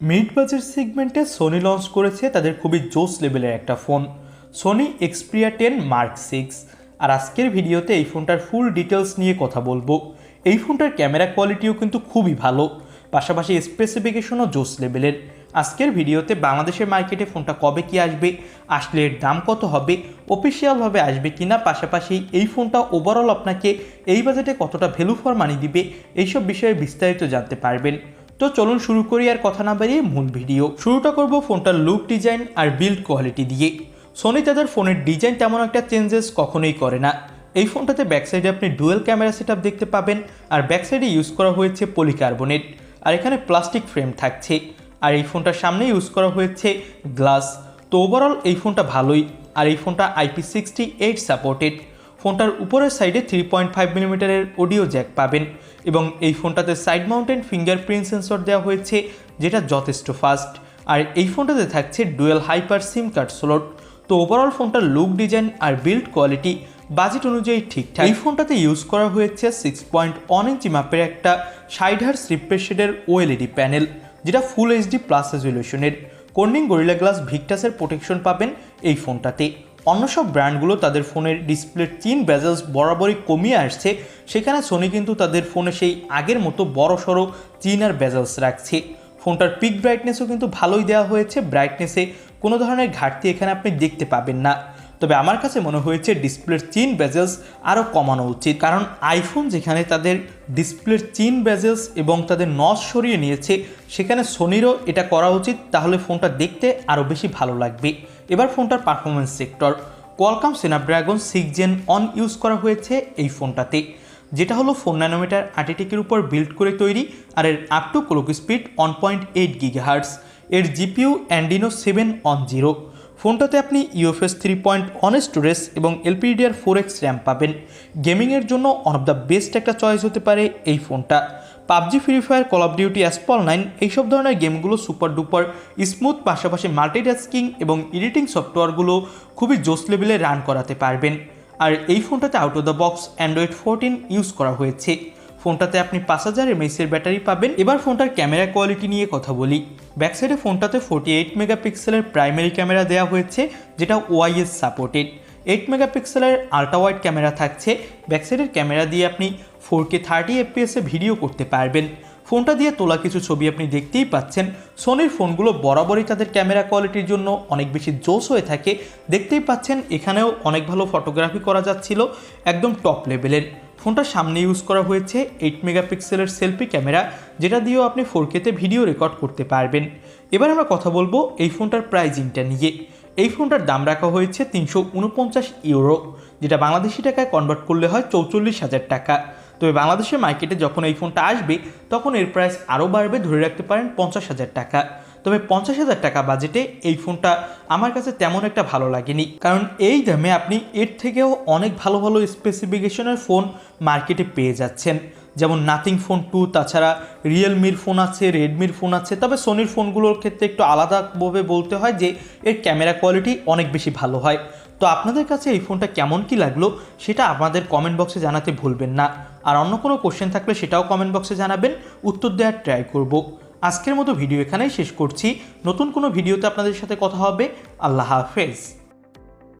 Mid budget সেগমেন্টে Sony launch করেছে তাদের খুবই জোস লেভেলের একটা phone Sony Xperia ten mark six আর আজকের ভিডিওতে এই ফোনটার ফুল ডিটেলস নিয়ে কথা বলব। এই ফোনটার ক্যামেরা কোয়ালিটিও কিন্তু খুবই ভালো। পাশাপাশি স্পেসিফিকেশনও জোস লেভেলের আজকের ভিডিওতে বাংলাদেশের মার্কেটে ফোনটা কবে কি আসবে, আসলে এর দাম কত হবে অফিসিয়ালভাবে আসবে কিনা, পাশাপাশি এই ফোনটা ওভারঅল আপনাকে এই বাজেটে কতটা ভ্যালু ফর মানি দিবে, এইসব বিষয়ে বিস্তারিত জানতে পারবেন। তো চলুন শুরু করি আর কথা না বাড়িয়ে মূল ভিডিও। শুরুটা করব ফোনটার লুক ডিজাইন আর বিল্ড কোয়ালিটি দিয়ে। সোনি তাদের ফোনের ডিজাইন তেমন একটা চেঞ্জেস কখনোই করে না। এই ফোনটাতে ব্যাক সাইডে আপনি ডুয়েল ক্যামেরা সেট দেখতে পাবেন আর ব্যাক সাইডে ইউজ করা হয়েছে পলিকার্বনেট আর এখানে প্লাস্টিক ফ্রেম থাকছে। আর এই ফোনটার সামনে ইউজ করা হয়েছে গ্লাস তো ওভারঅল এই ফোনটা ভালোই। আর এই ফোনটা আইপি সিক্সটি এইট সাপোর্টেড ফোনটার উপরের সাইডে থ্রি পয়েন্ট ফাইভ মিলিমিটারের অডিও জ্যাক পাবেন এবং এই ফোনটাতে সাইড মাউন্টেন ফিঙ্গারপ্রিন্ট সেন্সর দেওয়া হয়েছে, যেটা যথেষ্ট ফাস্ট আর এই ফোনটাতে থাকছে dual hyper sim card slot তো ওভারঅল ফোনটার লুক ডিজাইন আর বিল্ড কোয়ালিটি বাজেট অনুযায়ী ঠিকঠাক। এই ফোনটাতে ইউজ করা হয়েছে সিক্স পয়েন্ট ওয়ান ইঞ্চি মাপের একটা সাইড হার রিফ্রেশ ওএলইডি প্যানেল যেটা ফুল এইচডি প্লাস রেজলিউশনের কর্নিং গরিলা গ্লাস ভিক্টাসের প্রোটেকশন পাবেন এই ফোনটাতে। অন্য সব ব্র্যান্ডগুলো তাদের ফোনের ডিসপ্লের চিন বেজেলস বরাবরই কমিয়ে আসছে, সেখানে সোনি কিন্তু তাদের ফোনে সেই আগের মতো বড় সড়ো চিন আর বেজেলস রাখছে। ফোনটার পিক ব্রাইটনেসও কিন্তু ভালোই দেওয়া হয়েছে ব্রাইটনেসে কোনো ধরনের ঘাটতি এখানে আপনি দেখতে পাবেন না। তবে আমার কাছে মনে হয়েছে ডিসপ্লের চিন বেজেলস আরও কমানো উচিত, কারণ আইফোন যেখানে তাদের ডিসপ্লের চিন বেজেলস এবং তাদের নস সরিয়ে নিয়েছে, সেখানে সোনিরও এটা করা উচিত, তাহলে ফোনটা দেখতে আরও বেশি ভালো লাগবে। এবার ফোনটার performance sector Qualcomm Snapdragon six gen one use করা হয়েছে এই ফোনটাতে, যেটা হলো ফোর ন্যানোমিটার আর্টিটেকের উপর বিল্ড করে তৈরি আর এর up to clock speed one point eight gigahertz এর জিপিউ অ্যান্ডিনো সেভেন অন জিরো ফোনটাতে আপনি UFS three point one storage এবং এলপিডিআর ফোর এক্স র্যাম পাবেন। গেমিংয়ের জন্য ওয়ান অফ দ্য বেস্ট একটা চয়েস হতে পারে এই ফোনটা। PUBG free fire call of duty Asphalt nine এইসব ধরনের গেমগুলো সুপার ডুপার স্মুথ পাশাপাশি মাল্টিটাস্কিং এবং এডিটিং সফটওয়্যারগুলো খুবই জোস লেভেলে রান করাতে পারবেন। আর এই ফোনটাতে out of the box Android fourteen use করা হয়েছে। ফোনটাতে আপনি পাঁচ হাজার এমএসের ব্যাটারি পাবেন। এবার ফোনটার ক্যামেরা কোয়ালিটি নিয়ে কথা বলি। ব্যাক সাইডে ফোনটাতে ফোর্টি এইট মেগাপিক্সেলের প্রাইমারি ক্যামেরা দেওয়া হয়েছে, যেটা ওয়াইএস সাপোর্টেড এইট মেগাপিক্সেলের আল্ট্রা ওয়াইড ক্যামেরা থাকছে। ব্যাক সাইডের ক্যামেরা দিয়ে আপনি ফোর কে থার্টি এফপিএসে ভিডিও করতে পারবেন। ফোনটা দিয়ে তোলা কিছু ছবি আপনি দেখতেই পাচ্ছেন। সোনির ফোনগুলো বরাবরই তাদের ক্যামেরা কোয়ালিটির জন্য অনেক বেশি জোস হয়ে থাকে। দেখতেই পাচ্ছেন, এখানেও অনেক ভালো ফটোগ্রাফি করা যাচ্ছিল একদম টপ লেভেলের ফোনটার সামনে ইউজ করা হয়েছে এইট মেগাপিক্সেলের সেলফি ক্যামেরা যেটা দিয়েও আপনি ফোর কেতে ভিডিও রেকর্ড করতে পারবেন। এবার আমরা কথা বলব এই ফোনটার প্রাইজিংটা নিয়ে। এই ফোনটার দাম রাখা হয়েছে তিনশো উনপঞ্চাশ ইউরো, যেটা বাংলাদেশি টাকায় কনভার্ট করলে হয় চৌচল্লিশ হাজার টাকা। তবে বাংলাদেশের মার্কেটে যখন এই ফোনটা আসবে, তখন এর প্রাইস আরও বাড়বে, ধরে রাখতে পারেন পঞ্চাশ হাজার টাকা। তবে পঞ্চাশ হাজার টাকা বাজেটে এই ফোনটা আমার কাছে তেমন একটা ভালো লাগেনি। কারণ এই দামে আপনি এর থেকেও অনেক ভালো ভালো স্পেসিফিকেশনের ফোন মার্কেটে পেয়ে যাচ্ছেন। যেমন নাথিং ফোন টু তাছাড়া রিয়েলমির ফোন আছে রেডমির ফোন আছে, তবে সোনির ফোনগুলোর ক্ষেত্রে একটু আলাদাভাবে বলতে হয় যে এর ক্যামেরা কোয়ালিটি অনেক বেশি ভালো হয়। তো আপনাদের কাছে এই ফোনটা কেমন কি লাগল সেটা আপনাদের কমেন্ট বক্সে জানাতে ভুলবেন না। আর অন্য কোনো কোশ্চেন থাকলে সেটাও কমেন্ট বক্সে জানাবেন। উত্তর দেওয়ার ট্রাই করব। আজকের মতো ভিডিও এখানেই শেষ করছি। নতুন কোনো ভিডিওতে আপনাদের সাথে কথা হবে। আল্লাহ হাফেজ।